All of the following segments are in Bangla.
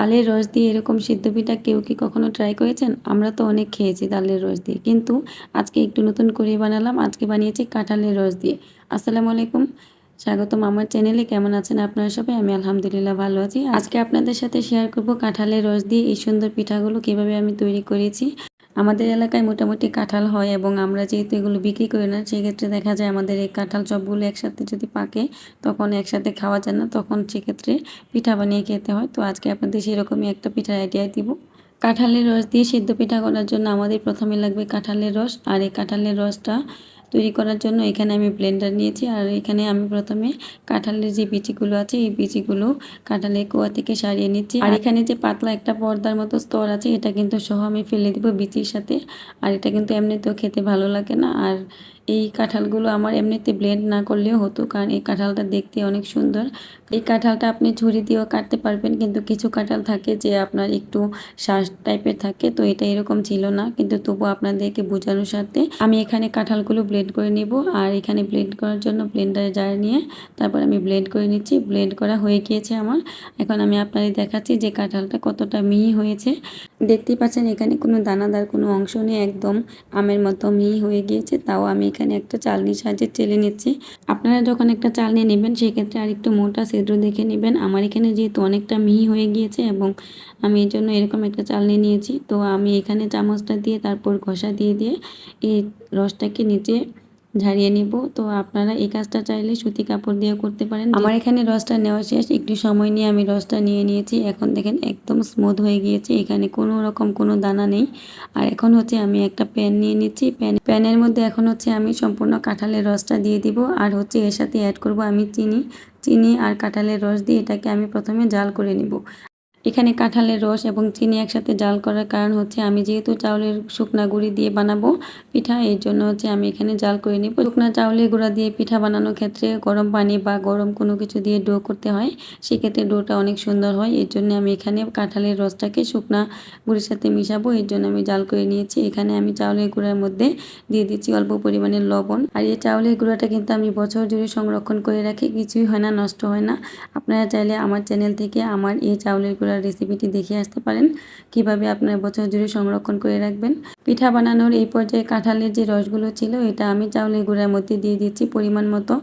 তালের রস দিয়ে এরকম সিদ্ধ পিঠা কেউ কি কখনো ট্রাই করেছেন? আমরা তো অনেক খেয়েছি তালের রস দিয়ে। কিন্তু আজকে একটু নতুন করে বানালাম, আজকে বানিয়েছি কাঁঠালের রস দিয়ে। আসসালামু আলাইকুম। স্বাগতম আমার চ্যানেলে, কেমন আছেন আপনারা সবাই? আমি আলহামদুলিল্লাহ ভালো আছি। আজকে আপনাদের সাথে শেয়ার করব কাঁঠালের রস দিয়ে এই সুন্দর পিঠাগুলো কীভাবে আমি তৈরি করেছি। আমাদের এলাকায় মোটামুটি কাঁঠাল হয় এবং আমরা যেহেতু এগুলো বিক্রি করি না, সেক্ষেত্রে দেখা যায় আমাদের এই কাঁঠাল সবগুলো একসাথে যদি পাকে, তখন একসাথে খাওয়া যায় না, তখন সেক্ষেত্রে পিঠা বানিয়ে খেতে হয়। তো আজকে আপনাদের সেরকমই একটা পিঠার আইডিয়া দিব। কাঁঠালের রস দিয়ে সিদ্ধ পিঠা করার জন্য আমাদের প্রথমে লাগবে কাঁঠালের রস, আর এই কাঁঠালের রসটা তৈরি করার জন্য এখানে আমি ব্লেন্ডার নিয়েছি আর এখানে আমি প্রথমে কাঁঠালের যে বিচিগুলো আছে, এই বিচিগুলো কাঁঠালের কুয়া থেকে সারিয়ে নিচ্ছি। আর এখানে যে পাতলা একটা পর্দার মতো স্তর আছে, এটা কিন্তু সহ আমি ফেলে দিব বিচির সাথে। আর এটা কিন্তু এমনিতেও খেতে ভালো লাগে না। আর এই কাঁঠালগুলো আমার এমনিতে ব্লেন্ড না করলেও হতো, কারণ এই কাঁঠালটা দেখতে অনেক সুন্দর। এই কাঁঠালটা আপনি ঝুড়ি দিয়েও কাটতে পারবেন, কিন্তু কিছু কাঁঠাল থাকে যে আপনার একটু শ্বাস টাইপের থাকে, তো এটা এরকম ছিল না। কিন্তু তবু আপনাদেরকে বোঝানোর সাথে আমি এখানে কাঁঠালগুলো ব্লেন্ড করে নিব, আর এখানে ব্লেন্ড করার জন্য ব্লেন্ডারে জার নিয়ে তারপর আমি ব্লেন্ড করে নিচ্ছি। ব্লেন্ড করা হয়ে গিয়েছে আমার। এখন আমি আপনাদের দেখাচ্ছি যে কাঁঠালটা কতটা মিহি হয়েছে। দেখতেই পাচ্ছেন এখানে কোনো দানাদার কোনো অংশ নেই, একদম আমের মতো মিহি হয়ে গিয়েছে, তাও আমি এখানে একটা চালনির সাহায্যে চেলে নিচ্ছি। আপনারা যখন একটা চালনি নেবেন, সেক্ষেত্রে আর একটু মোটা সেদ্র দেখে নেবেন। আমার এখানে যেহেতু অনেকটা মিহি হয়ে গিয়েছে এবং আমি এই জন্য এরকম একটা চালনি নিয়েছি। তো আমি এখানে চামচটা দিয়ে, তারপর ঘষা দিয়ে দিয়ে এই রসটাকে নিচে ঝারিয়ে নিব। তো আপনারা এই কাজটা চাইলে সুতি কাপড় দিয়েও করতে পারেন। আমার এখানে রসটা নেওয়া শেষ, একটু সময় নিয়ে আমি রসটা নিয়ে নিয়েছি। এখন দেখেন একদম স্মুথ হয়ে গিয়েছে, এখানে কোনো রকম কোনো দানা নেই। আর এখন হচ্ছে আমি একটা প্যান নিয়ে নিচ্ছি। প্যান প্যানের মধ্যে এখন হচ্ছে আমি সম্পূর্ণ কাঁঠালের রসটা দিয়ে দিব। আর হচ্ছে এর সাথে অ্যাড করব আমি চিনি। চিনি আর কাঁঠালের রস দিয়ে এটাকে আমি প্রথমে জাল করে নিব। এখানে কাঁঠালের রস এবং চিনি একসাথে জাল করার কারণ হচ্ছে আমি যেহেতু চাউলের শুকনা গুঁড়ি দিয়ে বানাবো পিঠা, এর জন্য হচ্ছে আমি এখানে জাল করে নিব। শুকনা চাউলের গুঁড়া দিয়ে পিঠা বানানোর ক্ষেত্রে গরম পানি বা গরম কোনো কিছু দিয়ে ডো করতে হয়, সেক্ষেত্রে ডোটা অনেক সুন্দর হয়। এর জন্য আমি এখানে কাঁঠালের রসটাকে শুকনা গুঁড়ির সাথে মিশাবো, এর জন্য আমি জাল করে নিয়েছি। এখানে আমি চাউলের গুঁড়ার মধ্যে দিয়ে দিচ্ছি অল্প পরিমাণে লবণ। আর এই চাউলের গুঁড়াটা কিন্তু আমি বছর জুড়ে সংরক্ষণ করে রাখি, কিছুই হয় না, নষ্ট হয় না। আপনারা চাইলে আমার চ্যানেল থেকে আমার এই চাউলের গুঁড়া করার রেসিপিটি দেখে আসতে পারেন। কীভাবে আপনার বছর জুড়ে সংরক্ষণ করে রাখবেন। পিঠা বানানোর এই পর্যায়ে কাঁঠালের যে রসগুলো ছিল, এটা আমি চাউলের গুঁড়ার মধ্যে দিয়ে দিচ্ছি পরিমাণ মতো।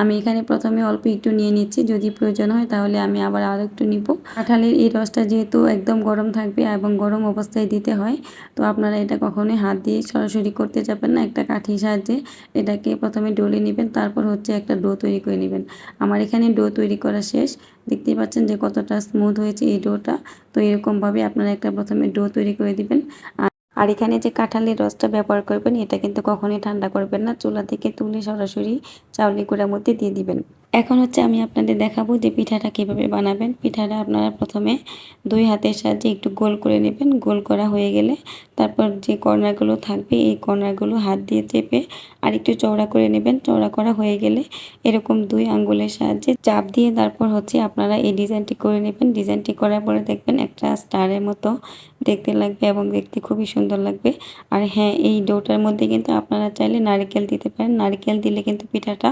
আমি এখানে প্রথমে অল্প একটু নিয়ে নিচ্ছি, যদি প্রয়োজন হয় তাহলে আমি আবার আরও একটু নিব। কাঁঠালের এই রসটা যেহেতু একদম গরম থাকবে এবং গরম অবস্থায় দিতে হয়, তো আপনারা এটা কখনোই হাত দিয়ে সরাসরি করতে যাবেন না। একটা কাঠির সাহায্যে এটাকে প্রথমে ডলে নেবেন, তারপর হচ্ছে একটা ডো তৈরি করে নেবেন। আমার এখানে ডো তৈরি করা শেষ। দেখতেই পাচ্ছেন যে কতটা স্মুথ হয়েছে এই ডোটা। তো এরকমভাবে আপনারা একটা প্রথমে ডো তৈরি করে দিবেন। আর আর এখানে যে কাঁঠালের রসটা ব্যবহার করবেন, এটা কিন্তু কখনোই ঠান্ডা করবেন না। চুলা থেকে তুলে সরাসরি চাউলি গুঁড়ার মধ্যে দিয়ে দিবেন। এখন হচ্ছে আমি আপনাদের দেখাবো যে পিঠাটা কীভাবে বানাবেন। পিঠাটা আপনারা প্রথমে দুই হাতের সাহায্যে একটু গোল করে নেবেন। গোল করা হয়ে গেলে তারপর যে কর্নারগুলো থাকবে, এই কর্নারগুলো হাত দিয়ে চেপে আর একটু চওড়া করে নেবেন। চওড়া করা হয়ে গেলে এরকম দুই আঙ্গুলের সাহায্যে চাপ দিয়ে তারপর হচ্ছে আপনারা এই ডিজাইনটি করে নেবেন। ডিজাইনটি করার পরে দেখবেন একটা স্টারের মতো দেখতে লাগবে এবং দেখতে খুবই সুন্দর লাগবে। আর হ্যাঁ এই ডোটার মধ্যে কিন্তু আপনারা চাইলে নারিকেল দিতে পারেন। নারিকেল দিলে কিন্তু পিঠাটা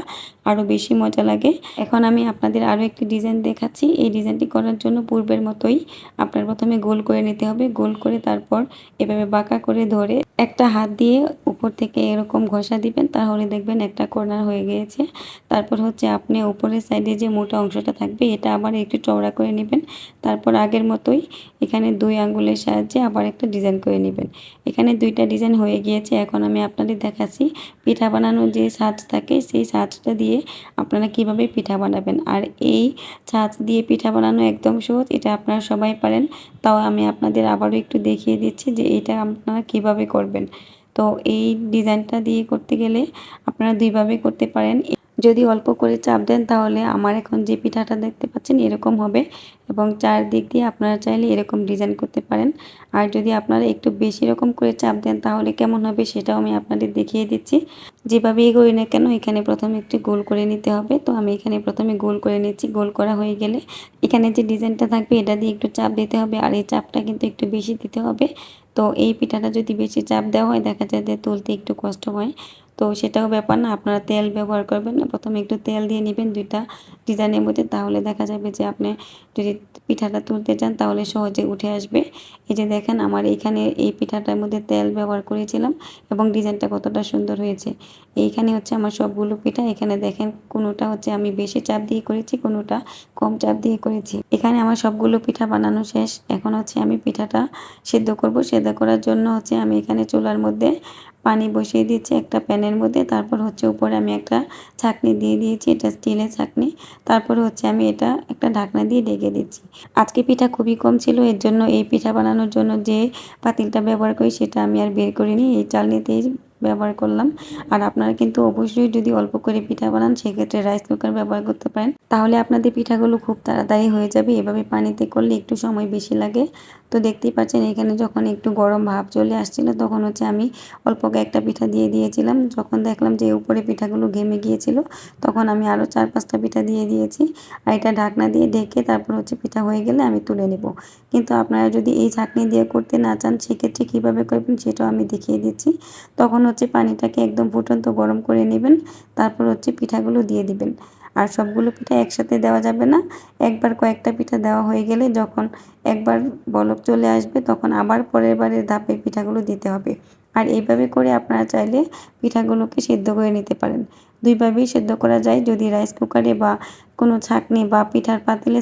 আরও বেশি মজা লাগে। এখন আমি আপনাদের আরও একটি ডিজাইন দেখাচ্ছি। এই ডিজাইনটি করার জন্য পূর্বের মতোই আপনার প্রথমে গোল করে নিতে হবে। গোল করে তারপর এভাবে বাঁকা করে ধরে একটা হাত দিয়ে উপর থেকে এরকম ঘষা দিবেন, তাহলে দেখবেন একটা কর্নার হয়ে গিয়েছে। তারপর হচ্ছে আপনি উপরের সাইডে যে মোটা অংশটা থাকবে, এটা আবার একটু চওড়া করে নেবেন। তারপর আগের মতোই এখানে দুই আঙ্গুলের সাহায্যে আবার একটা ডিজাইন করে নেবেন। এখানে দুইটা ডিজাইন হয়ে গিয়েছে, এখন আমি আপনাদের দেখাচ্ছি পিঠা বানানোর যে সাজ থাকে, সেই সাজটা দিয়ে আপনারা কীভাবে পিঠা বানাবেন। আর এই ছাঁচ দিয়ে পিঠা বানানো একদম সহজ, এটা আপনারা সবাই পারেন। তাও আমি আপনাদের আবারও একটু দেখিয়ে দিচ্ছি যে এটা আপনারা কীভাবে করবেন। তো এই ডিজাইনটা দিয়ে করতে গেলে আপনারা দুইভাবে করতে পারেন। যদি অল্প করে চাপ দেন, তাহলে আমার এখন যে পিঠাটা দেখতে পাচ্ছেন এরকম হবে এবং চারদিক দিয়ে আপনারা চাইলে এরকম ডিজাইন করতে পারেন। আর যদি আপনারা একটু বেশি রকম করে চাপ দেন, তাহলে কেমন হবে সেটাও আমি আপনাদের দেখিয়ে দিচ্ছি। যেভাবে এগোই না কেন, এখানে প্রথমে একটু গোল করে নিতে হবে। তো আমি এখানে প্রথমে গোল করে নিচ্ছি, গোল করা হয়ে গেলে এখানে যে ডিজাইনটা থাকবে, এটা দিয়ে একটু চাপ দিতে হবে আর এই চাপটা কিন্তু একটু বেশি দিতে হবে। তো এই পিঠাটা যদি বেশি চাপ দেওয়া হয়, দেখা যায় যে তুলতে একটু কষ্ট হয়। তো সেটাও ব্যাপার না, আপনারা তেল ব্যবহার করবেন না। প্রথমে একটু তেল দিয়ে নেবেন দুইটা ডিজাইনের মধ্যে, তাহলে দেখা যাবে যে আপনি যদি পিঠাটা তুলতে চান, তাহলে সহজে উঠে আসবে। এই যে দেখেন, আমার এইখানে এই পিঠাটার মধ্যে তেল ব্যবহার করেছিলাম এবং ডিজাইনটা কতটা সুন্দর হয়েছে। এইখানে হচ্ছে আমার সবগুলো পিঠা, এখানে দেখেন কোনোটা হচ্ছে আমি বেশি চাপ দিয়ে করেছি, কোনোটা কম চাপ দিয়ে করেছি। এখানে আমার সবগুলো পিঠা বানানো শেষ। এখন হচ্ছে আমি পিঠাটা সেদ্ধ করব। সেদ্ধ করার জন্য হচ্ছে আমি এখানে চুলার মধ্যে পানি বসিয়ে দিয়েছি একটা প্যানের মধ্যে। তারপর হচ্ছে উপরে আমি একটা ছাকনি দিয়ে দিয়েছি, এটা স্টিলের ছাকনি। তারপর হচ্ছে আমি এটা একটা ঢাকনা দিয়ে ডেকে দিচ্ছি। আজকে পিঠা খুবই কম ছিল, এর জন্য এই পিঠা বানানোর জন্য যে পাতিলটা ব্যবহার করি সেটা আমি আর বের করিনি। এই চালনিতেই ব্যবহার করলাম। আর আপনারা কিন্তু অবশ্যই যদি অল্প করে পিঠা বানান, সেক্ষেত্রে রাইস কুকার ব্যবহার করতে পারেন। তাহলে আপনাদের পিঠাগুলো খুব তাড়াতাড়ি হয়ে যাবে। এভাবে পানিতে করলে একটু সময় বেশি লাগে। তো দেখতেই পাচ্ছেন, এখানে যখন একটু গরম ভাব চলে আসছিল, তখন হচ্ছে আমি অল্প একটা পিঠা দিয়ে দিয়েছিলাম। যখন দেখলাম যে উপরে পিঠাগুলো ঘেমে গিয়েছিল, তখন আমি আরও চার পাঁচটা পিঠা দিয়ে দিয়েছি। আর এটা ঢাকনা দিয়ে ঢেকে তারপর হচ্ছে পিঠা হয়ে গেলে আমি তুলে নেব। কিন্তু আপনারা যদি এই ছাঁকনি দিয়ে করতে না চান, সেক্ষেত্রে কীভাবে করবেন সেটাও আমি দেখিয়ে দিচ্ছি। তখন হচ্ছে পানিটাকে একদম ফুটন্ত গরম করে নেবেন। তারপর হচ্ছে পিঠাগুলো দিয়ে দিবেন। আর সবগুলো পিঠা একসাথে দেওয়া যাবে না। একবার কয়েকটা পিঠা দেওয়া হয়ে গেলে যখন একবার বলক চলে আসবে, তখন আবার পরের বারের ধাপে পিঠাগুলো দিতে হবে। আর এইভাবে করে আপনারা চাইলে পিঠাগুলোকে সিদ্ধ করে নিতে পারেন। দুইভাবেই সেদ্ধ করা যায়। যদি রাইস কুকারে বা কোনো ছাঁকনি বা পিঠার পাতিলে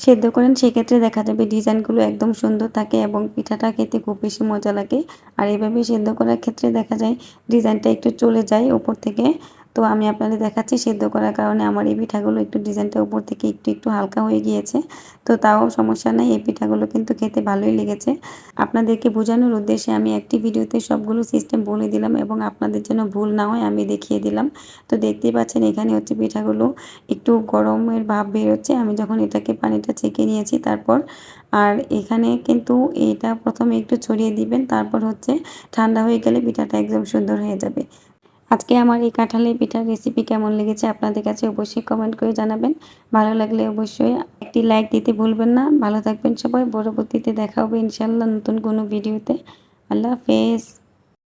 সেদ্ধ করেন, সেক্ষেত্রে দেখা যাবে ডিজাইনগুলো একদম সুন্দর থাকে এবং পিঠাটা খেতে খুব বেশি মজা লাগে। আর এভাবে সেদ্ধ করার ক্ষেত্রে দেখা যায় ডিজাইনটা একটু চলে যায় ওপর থেকে। তো আমি আপনাদের দেখাচ্ছি সেদ্ধ করার কারণে আমার এই পিঠাগুলো একটু ডিজাইনটা উপর থেকে একটু একটু হালকা হয়ে গিয়েছে। তো তাও সমস্যা নাই, এই পিঠাগুলো কিন্তু খেতে ভালোই লেগেছে। আপনাদেরকে বোঝানোর উদ্দেশ্যে আমি একটি ভিডিওতে সবগুলো সিস্টেম বলে দিলাম এবং আপনাদের জন্য ভুল না হয় আমি দেখিয়ে দিলাম। তো দেখতেই পাচ্ছেন এখানে হচ্ছে পিঠাগুলো একটু গরমের ভাব বেরোচ্ছে। আমি যখন এটাকে পানিটা ছেঁকে নিয়েছি তারপর, আর এখানে কিন্তু এটা প্রথমে একটু ছড়িয়ে দিবেন, তারপর হচ্ছে ঠান্ডা হয়ে গেলে পিঠাটা একদম সুন্দর হয়ে যাবে। আজকে আমার এই কাঁঠালের পিঠার রেসিপি কেমন লেগেছে আপনাদের কাছে অবশ্যই কমেন্ট করে জানাবেন। ভালো লাগলে অবশ্যই একটি লাইক দিতে ভুলবেন না। ভালো থাকবেন সবাই। পরবর্তীতে দেখা হবে ইনশাল্লাহ নতুন কোনো ভিডিওতে আল্লাহ হাফেজ।